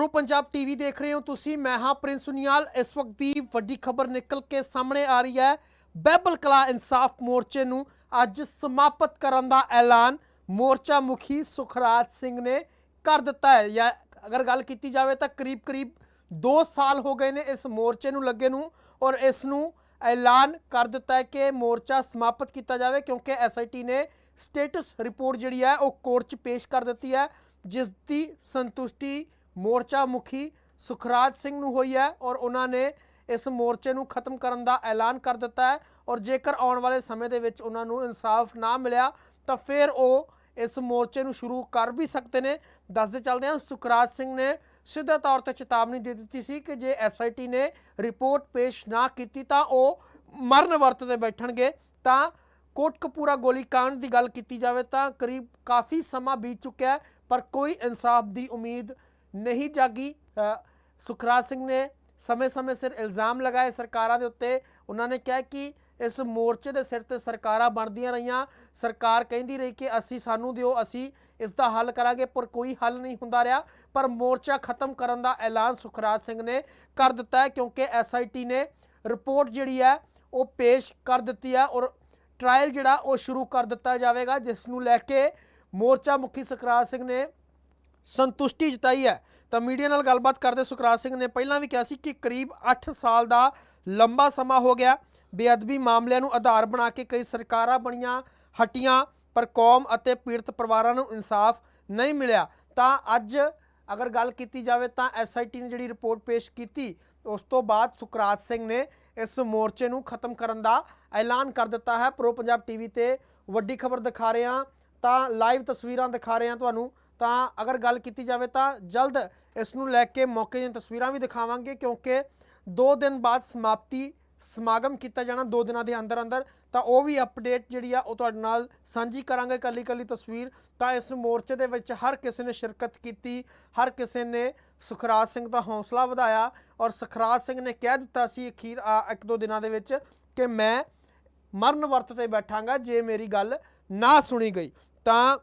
Pro Punjab TV ਦੇਖ ਰਹੇ ਹੋ ਤੁਸੀਂ। ਮੈਂ ਹਾਂ ਪ੍ਰਿੰਸ ਸੁਨੀਆਲ। ਇਸ ਵਕਤ ਦੀ ਵੱਡੀ ਖਬਰ ਨਿਕਲ ਕੇ ਸਾਹਮਣੇ ਆ ਰਹੀ ਹੈ। ਬੈਬਲ ਕਲਾ ਇਨਸਾਫ ਮੋਰਚੇ ਨੂੰ ਅੱਜ ਸਮਾਪਤ ਕਰਨ ਦਾ ਐਲਾਨ ਮੋਰਚਾ ਮੁਖੀ ਸੁਖਰਾਜ ਸਿੰਘ ਨੇ ਕਰ ਦਿੱਤਾ ਹੈ। ਜਾਂ ਅਗਰ ਗੱਲ ਕੀਤੀ ਜਾਵੇ ਤਾਂ ਕਰੀਬ-ਕਰੀਬ 2 ਸਾਲ ਹੋ ਗਏ ਨੇ ਇਸ ਮੋਰਚੇ ਨੂੰ ਲੱਗੇ ਨੂੰ ਔਰ ਇਸ ਨੂੰ ਐਲਾਨ ਕਰ ਦਿੱਤਾ ਹੈ ਕਿ ਮੋਰਚਾ ਸਮਾਪਤ ਕੀਤਾ ਜਾਵੇ ਕਿਉਂਕਿ ਐਸਆਈਟੀ ਨੇ ਸਟੇਟਸ ਰਿਪੋਰਟ ਜਿਹੜੀ ਹੈ ਉਹ ਕੋਰਟ 'ਚ ਪੇਸ਼ ਕਰ ਦਿੱਤੀ ਹੈ, ਜਿਸ ਦੀ ਸੰਤੁਸ਼ਟੀ ਮੋਰਚਾ ਮੁਖੀ ਸੁਖਰਾਜ ਸਿੰਘ ਨੂੰ ਹੋਈ ਹੈ ਔਰ ਉਹਨਾਂ ਨੇ ਇਸ ਮੋਰਚੇ ਨੂੰ ਖਤਮ ਕਰਨ ਦਾ ਐਲਾਨ ਕਰ ਦਿੱਤਾ ਹੈ ਔਰ ਜੇਕਰ ਆਉਣ ਵਾਲੇ ਸਮੇਂ ਦੇ ਵਿੱਚ ਉਹਨਾਂ ਨੂੰ ਇਨਸਾਫ ਨਾ ਮਿਲਿਆ, ਤਾਂ ਫਿਰ ਉਹ ਇਸ ਮੋਰਚੇ ਨੂੰ ਸ਼ੁਰੂ ਕਰ ਵੀ ਸਕਦੇ ਨੇ। ਦੱਸਦੇ ਚੱਲਦੇ ਹਾਂ ਸੁਖਰਾਜ ਸਿੰਘ ਨੇ ਸਿੱਧਾ ਤੌਰ ਤੇ ਚੇਤਾਵਨੀ ਦੇ ਦਿੱਤੀ ਸੀ ਕਿ ਜੇ ਐਸਆਈਟੀ ਨੇ ਰਿਪੋਰਟ ਪੇਸ਼ ਨਾ ਕੀਤੀ ਤਾਂ ਉਹ ਮਰਨ ਵਰਤ ਤੇ ਬੈਠਣਗੇ। ਤਾਂ ਕੋਟਕਪੂਰਾ ਗੋਲੀकांड ਦੀ ਗੱਲ ਕੀਤੀ ਜਾਵੇ ਤਾਂ ਕਰੀਬ ਕਾਫੀ ਸਮਾਂ ਬੀਤ ਚੁੱਕਿਆ ਹੈ, ਪਰ ਕੋਈ ਇਨਸਾਫ ਦੀ ਉਮੀਦ ਨਹੀਂ ਜਾਗੀ। ਸੁਖਰਾਜ ਸਿੰਘ ਨੇ ਸਮੇਂ-ਸਮੇਂ ਸਿਰ ਇਲਜ਼ਾਮ ਲਗਾਏ ਸਰਕਾਰਾਂ ਦੇ ਉੱਤੇ। ਉਹਨਾਂ ਨੇ ਕਿਹਾ ਕਿ ਇਸ ਮੋਰਚੇ ਦੇ ਸਿਰ ਤੇ ਸਰਕਾਰਾਂ ਬਣਦੀਆਂ ਰਹੀਆਂ। ਸਰਕਾਰ ਕਹਿੰਦੀ ਰਹੀ ਕਿ ਅਸੀਂ ਸਾਨੂੰ ਦਿਓ, ਅਸੀਂ ਇਸ ਦਾ ਹੱਲ ਕਰਾਂਗੇ, ਪਰ ਕੋਈ ਹੱਲ ਨਹੀਂ ਹੁੰਦਾ ਰਿਹਾ। ਪਰ ਮੋਰਚਾ ਖਤਮ ਕਰਨ ਦਾ ਐਲਾਨ ਸੁਖਰਾਜ ਸਿੰਘ ਨੇ ਕਰ ਦਿੱਤਾ ਹੈ, ਕਿਉਂਕਿ ਐਸਆਈਟੀ ਨੇ ਰਿਪੋਰਟ ਜਿਹੜੀ ਹੈ, ਉਹ ਪੇਸ਼ ਕਰ ਦਿੱਤੀ ਹੈ ਔਰ ਟ੍ਰਾਇਲ ਜਿਹੜਾ, ਉਹ ਸ਼ੁਰੂ ਕਰ ਦਿੱਤਾ ਜਾਵੇਗਾ, ਜਿਸ ਨੂੰ ਲੈ ਕੇ ਮੋਰਚਾ ਮੁਖੀ ਸੁਖਰਾਜ ਸਿੰਘ ਨੇ ਸੰਤੁਸ਼ਟੀ ਜਤਾਈ ਹੈ। ਤਾਂ ਮੀਡੀਆ ਨਾਲ ਗੱਲਬਾਤ ਕਰਦੇ ਸੁਖਰਾਜ ਸਿੰਘ ਨੇ ਪਹਿਲਾਂ ਵੀ ਕਿਹਾ ਸੀ ਕਿ ਕਰੀਬ 8 ਸਾਲ ਦਾ ਲੰਬਾ ਸਮਾਂ ਹੋ ਗਿਆ। ਬੇਅਦਬੀ ਮਾਮਲਿਆਂ ਨੂੰ ਆਧਾਰ ਬਣਾ ਕੇ ਕਈ ਸਰਕਾਰਾਂ ਬਣੀਆਂ ਹਟੀਆਂ, ਪਰ ਕੌਮ ਅਤੇ ਪੀੜਤ ਪਰਿਵਾਰਾਂ ਨੂੰ ਇਨਸਾਫ ਨਹੀਂ ਮਿਲਿਆ। ਤਾਂ ਅੱਜ ਅਗਰ ਗੱਲ ਕੀਤੀ ਜਾਵੇ ਤਾਂ ਐਸਆਈਟੀ ਨੇ ਜਿਹੜੀ ਰਿਪੋਰਟ ਪੇਸ਼ ਕੀਤੀ, ਉਸ ਤੋਂ ਬਾਅਦ ਸੁਖਰਾਜ ਸਿੰਘ ਨੇ ਇਸ ਮੋਰਚੇ ਨੂੰ ਖਤਮ ਕਰਨ ਦਾ ਐਲਾਨ ਕਰ ਦਿੱਤਾ ਹੈ। ਪ੍ਰੋ ਪੰਜਾਬ ਟੀਵੀ ਤੇ ਵੱਡੀ ਖਬਰ ਦਿਖਾ ਰਹੇ ਹਾਂ। ਤਾਂ ਲਾਈਵ ਤਸਵੀਰਾਂ ਦਿਖਾ ਰਹੇ ਹਾਂ ਤੁਹਾਨੂੰ। ਤਾਂ ਅਗਰ ਗੱਲ ਕੀਤੀ ਜਾਵੇ ਤਾਂ ਜਲਦ ਇਸ ਨੂੰ ਲੈ ਕੇ ਮੌਕੇ ਦੀਆਂ ਤਸਵੀਰਾਂ ਵੀ ਦਿਖਾਵਾਂਗੇ, ਕਿਉਂਕਿ 2 ਦਿਨ ਬਾਅਦ ਸਮਾਪਤੀ ਸਮਾਗਮ ਕੀਤਾ ਜਾਣਾ 2 ਦਿਨਾਂ ਦੇ ਅੰਦਰ ਅੰਦਰ ਤਾਂ ਉਹ ਵੀ ਅਪਡੇਟ ਜਿਹੜੀ ਆ ਉਹ ਤੁਹਾਡੇ ਨਾਲ ਸਾਂਝੀ ਕਰਾਂਗੇ ਕੱਲੀ ਕੱਲੀ ਤਸਵੀਰ। ਤਾਂ ਇਸ ਮੋਰਚੇ ਦੇ ਵਿੱਚ ਹਰ ਕਿਸੇ ਨੇ ਸ਼ਿਰਕਤ ਕੀਤੀ, ਹਰ ਕਿਸੇ ਨੇ ਸੁਖਰਾਜ ਸਿੰਘ ਦਾ ਹੌਸਲਾ ਵਧਾਇਆ ਔਰ ਸੁਖਰਾਜ ਸਿੰਘ ਨੇ ਕਹਿ ਦਿੱਤਾ ਸੀ ਅਖੀਰ ਇੱਕ ਦੋ ਦਿਨਾਂ ਦੇ ਵਿੱਚ ਕਿ ਮੈਂ ਮਰਨ ਵਰਤ ਤੇ ਬੈਠਾਂਗਾ ਜੇ ਮੇਰੀ ਗੱਲ ਨਾ ਸੁਣੀ ਗਈ। ਤਾਂ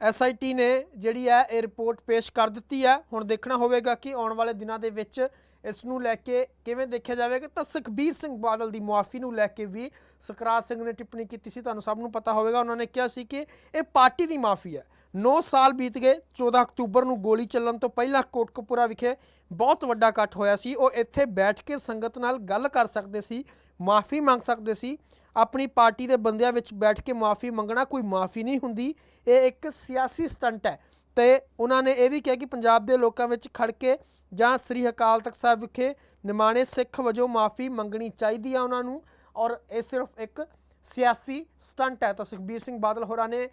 ਐਸਆਈਟੀ ਨੇ ਜਿਹੜੀ ਹੈ ਇਹ ਰਿਪੋਰਟ ਪੇਸ਼ ਕਰ ਦਿੱਤੀ ਹੈ। ਹੁਣ ਦੇਖਣਾ ਹੋਵੇਗਾ ਕਿ ਆਉਣ ਵਾਲੇ ਦਿਨਾਂ ਦੇ ਵਿੱਚ ਇਸ ਨੂੰ ਲੈ ਕੇ ਕਿਵੇਂ ਦੇਖਿਆ ਜਾਵੇਗਾ, ਤਾਂ ਸੁਖਬੀਰ ਸਿੰਘ ਬਾਦਲ ਦੀ ਮੁਆਫੀ ਨੂੰ ਲੈ ਕੇ ਵੀ ਸੁਖਰਾਜ ਸਿੰਘ ਨੇ ਟਿੱਪਣੀ ਕੀਤੀ ਸੀ। ਤੁਹਾਨੂੰ ਸਭ ਨੂੰ ਪਤਾ ਹੋਵੇਗਾ, ਉਹਨਾਂ ਨੇ ਕਿਹਾ ਸੀ ਕਿ ਇਹ ਪਾਰਟੀ ਦੀ ਮਾਫੀ ਹੈ। 9 ਸਾਲ ਬੀਤ ਗਏ 14 ਅਕਤੂਬਰ ਨੂੰ ਗੋਲੀ ਚੱਲਣ ਤੋਂ ਪਹਿਲਾਂ ਕੋਟਕਪੂਰਾ ਵਿਖੇ ਬਹੁਤ ਵੱਡਾ ਇਕੱਠ ਹੋਇਆ ਸੀ। ਉਹ ਇੱਥੇ ਬੈਠ ਕੇ ਸੰਗਤ ਨਾਲ ਗੱਲ ਕਰ ਸਕਦੇ ਸੀ ਮਾਫੀ ਮੰਗ ਸਕਦੇ ਸੀ। ਆਪਣੀ ਪਾਰਟੀ ਦੇ ਬੰਦਿਆਂ ਵਿੱਚ ਬੈਠ ਕੇ ਮਾਫੀ ਮੰਗਣਾ ਕੋਈ ਮਾਫੀ ਨਹੀਂ ਹੁੰਦੀ। ਇਹ ਇੱਕ ਸਿਆਸੀ ਸਟੰਟ ਹੈ। ਤੇ ਉਹਨਾਂ ਨੇ ਇਹ ਵੀ ਕਿਹਾ ਕਿ ਪੰਜਾਬ ਦੇ ਲੋਕਾਂ ਵਿੱਚ ਖੜ ਕੇ ਜਾਂ ਸ੍ਰੀ ਅਕਾਲ ਤਖਤ ਸਾਹਿਬ ਵਿਖੇ ਨਿਮਾਣੇ ਸਿੱਖ ਵਜੋਂ ਮਾਫੀ ਮੰਗਣੀ ਚਾਹੀਦੀ ਆ ਉਹਨਾਂ ਨੂੰ। ਔਰ ਇਹ ਸਿਰਫ ਇੱਕ ਸਿਆਸੀ ਸਟੰਟ ਹੈ। ਤਾਂ ਸੁਖਬੀਰ ਸਿੰਘ ਬਾਦਲ ਹੋਰਾਂ ਨੇ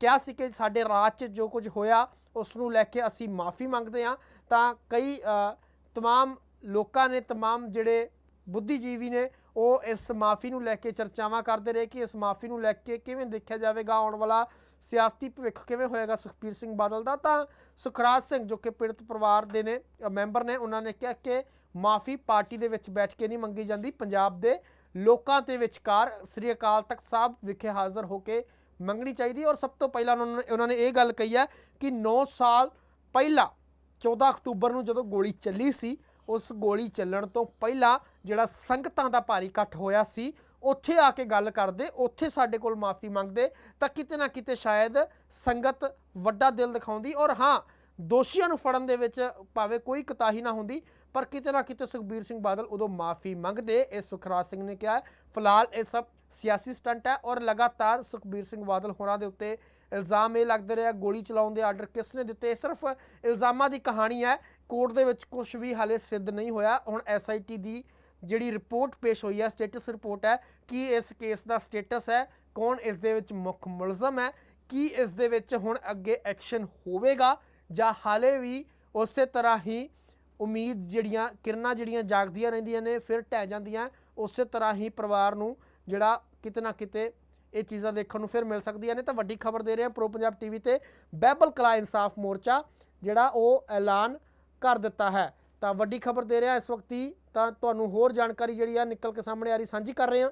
ਕਿਹਾ ਸੀ ਕਿ ਸਾਡੇ ਰਾਜ 'ਚ ਜੋ ਕੁਝ ਹੋਇਆ ਉਸ ਨੂੰ ਲੈ ਕੇ ਅਸੀਂ ਮਾਫੀ ਮੰਗਦੇ ਹਾਂ। ਤਾਂ ਕਈ ਅ, ਤਮਾਮ ਲੋਕਾਂ ਨੇ ਤਮਾਮ ਜਿਹੜੇ ਬੁੱਧੀਜੀਵੀ ਨੇ ਉਹ ਇਸ ਮਾਫੀ ਨੂੰ ਲੈ ਕੇ ਚਰਚਾਵਾਂ ਕਰਦੇ ਰਹੇ ਕਿ ਇਸ ਮਾਫੀ ਨੂੰ ਲੈ ਕੇ ਕਿਵੇਂ ਦੇਖਿਆ ਜਾਵੇਗਾ, ਆਉਣ ਵਾਲਾ ਸਿਆਸਤੀ ਭਵਿੱਖ ਕਿਵੇਂ ਹੋਏਗਾ ਸੁਖਬੀਰ ਸਿੰਘ ਬਾਦਲ ਦਾ? ਤਾਂ ਸੁਖਰਾਜ ਸਿੰਘ ਜੋ ਕਿ ਪੀੜਤ ਪਰਿਵਾਰ ਦੇ ਨੇ ਮੈਂਬਰ ਨੇ, ਉਹਨਾਂ ਨੇ ਕਿਹਾ ਕਿ ਮਾਫੀ ਪਾਰਟੀ ਦੇ ਵਿੱਚ ਬੈਠ ਕੇ ਨਹੀਂ ਮੰਗੀ ਜਾਂਦੀ। ਪੰਜਾਬ ਦੇ ਲੋਕਾਂ ਦੇ ਵਿਚਕਾਰ ਸ੍ਰੀ ਅਕਾਲ ਤਖਤ ਸਾਹਿਬ ਵਿਖੇ ਹਾਜ਼ਰ ਹੋ ਕੇ ਮੰਗਣੀ ਚਾਹੀਦੀ ਔਰ ਸਭ ਤੋਂ ਪਹਿਲਾਂ ਉਹਨਾਂ ਨੇ ਉਹਨਾਂ ਨੇ ਇਹ ਗੱਲ ਕਹੀ ਹੈ ਕਿ 9 ਸਾਲ ਪਹਿਲਾਂ 14 ਅਕਤੂਬਰ ਨੂੰ ਜਦੋਂ ਗੋਲੀ ਚੱਲੀ ਸੀ ਉਸ ਗੋਲੀ ਚੱਲਣ ਤੋਂ ਪਹਿਲਾਂ ਜਿਹੜਾ ਸੰਗਤਾਂ ਦਾ ਭਾਰੀ ਇਕੱਠ ਹੋਇਆ ਸੀ, ਉੱਥੇ ਆ ਕੇ ਗੱਲ ਕਰਦੇ, ਉੱਥੇ ਸਾਡੇ ਕੋਲ ਮਾਫੀ ਮੰਗਦੇ ਤਾਂ ਕਿਤੇ ਨਾ ਕਿਤੇ ਸ਼ਾਇਦ ਸੰਗਤ ਵੱਡਾ ਦਿਲ ਦਿਖਾਉਂਦੀ ਔਰ ਹਾਂ ਦੋਸ਼ੀਆਂ ਨੂੰ ਫੜਨ ਦੇ ਵਿੱਚ ਭਾਵੇਂ ਕੋਈ ਕਤਾਹੀ ਨਾ ਹੁੰਦੀ, ਪਰ ਕਿਤੇ ਨਾ ਕਿਤੇ ਸੁਖਬੀਰ ਸਿੰਘ ਬਾਦਲ ਉਦੋਂ ਮਾਫੀ ਮੰਗਦੇ, ਇਹ ਸੁਖਰਾਜ ਸਿੰਘ ਨੇ ਕਿਹਾ ਫਿਲਹਾਲ ਇਹ ਸਭ ਸਿਆਸੀ ਸਟੰਟ ਹੈ ਔਰ ਲਗਾਤਾਰ ਸੁਖਬੀਰ ਸਿੰਘ ਬਾਦਲ ਹੋਰਾਂ ਦੇ ਉੱਤੇ ਇਲਜ਼ਾਮ ਇਹ ਲੱਗਦੇ ਰਿਹਾ ਗੋਲੀ ਚਲਾਉਣ ਦੇ ਆਰਡਰ ਕਿਸ ਨੇ ਦਿੱਤੇ? ਇਹ ਸਿਰਫ ਇਲਜ਼ਾਮਾਂ ਦੀ ਕਹਾਣੀ ਹੈ। ਕੋਰਟ ਦੇ ਵਿੱਚ ਕੁਝ ਵੀ ਹਾਲੇ ਸਿੱਧ ਨਹੀਂ ਹੋਇਆ। ਹੁਣ ਐਸਆਈਟੀ ਦੀ ਜਿਹੜੀ ਰਿਪੋਰਟ ਪੇਸ਼ ਹੋਈ ਹੈ, ਸਟੇਟਸ ਰਿਪੋਰਟ ਹੈ ਕੀ ਇਸ ਕੇਸ ਦਾ ਸਟੇਟਸ ਹੈ, ਕੌਣ ਇਸ ਦੇ ਵਿੱਚ ਮੁੱਖ ਮੁਲਜ਼ਮ ਹੈ, ਕੀ ਇਸ ਦੇ ਵਿੱਚ ਹੁਣ ਅੱਗੇ ਐਕਸ਼ਨ ਹੋਵੇਗਾ ਜਾਂ ਹਾਲੇ ਵੀ ਉਸੇ ਤਰ੍ਹਾਂ ਹੀ ਉਮੀਦ ਜਿਹੜੀਆਂ, ਕਿਰਨਾਂ ਜਿਹੜੀਆਂ ਜਾਗਦੀਆਂ ਰਹਿੰਦੀਆਂ ਨੇ, ਫਿਰ ਢਹਿ ਜਾਂਦੀਆਂ, ਉਸੇ ਤਰ੍ਹਾਂ ਹੀ ਪਰਿਵਾਰ ਨੂੰ ਜਿਹੜਾ ਕਿਤੇ ਨਾ ਕਿਤੇ ਇਹ ਚੀਜ਼ਾਂ ਦੇਖਣ ਨੂੰ ਫਿਰ ਮਿਲ ਸਕਦੀਆਂ ਨੇ। ਤਾਂ ਵੱਡੀ ਖਬਰ ਦੇ ਰਹੇ ਹਾਂ ਪ੍ਰੋ ਪੰਜਾਬ ਟੀਵੀ ਤੇ ਬੈਬਲ ਕਲਾ ਇਨਸਾਫ ਮੋਰਚਾ, ਜਿਹੜਾ ਉਹ ਐਲਾਨ ਕਰ ਦਿੱਤਾ ਹੈ। ਤਾਂ ਵੱਡੀ ਖਬਰ ਦੇ ਰਿਹਾ ਇਸ ਵਕਤ ਹੀ, ਤਾਂ ਤੁਹਾਨੂੰ ਹੋਰ ਜਾਣਕਾਰੀ ਜਿਹੜੀ ਆ ਨਿਕਲ ਕੇ ਸਾਹਮਣੇ ਆ ਰਹੀ, ਸਾਂਝੀ ਕਰ ਰਹੇ ਹਾਂ।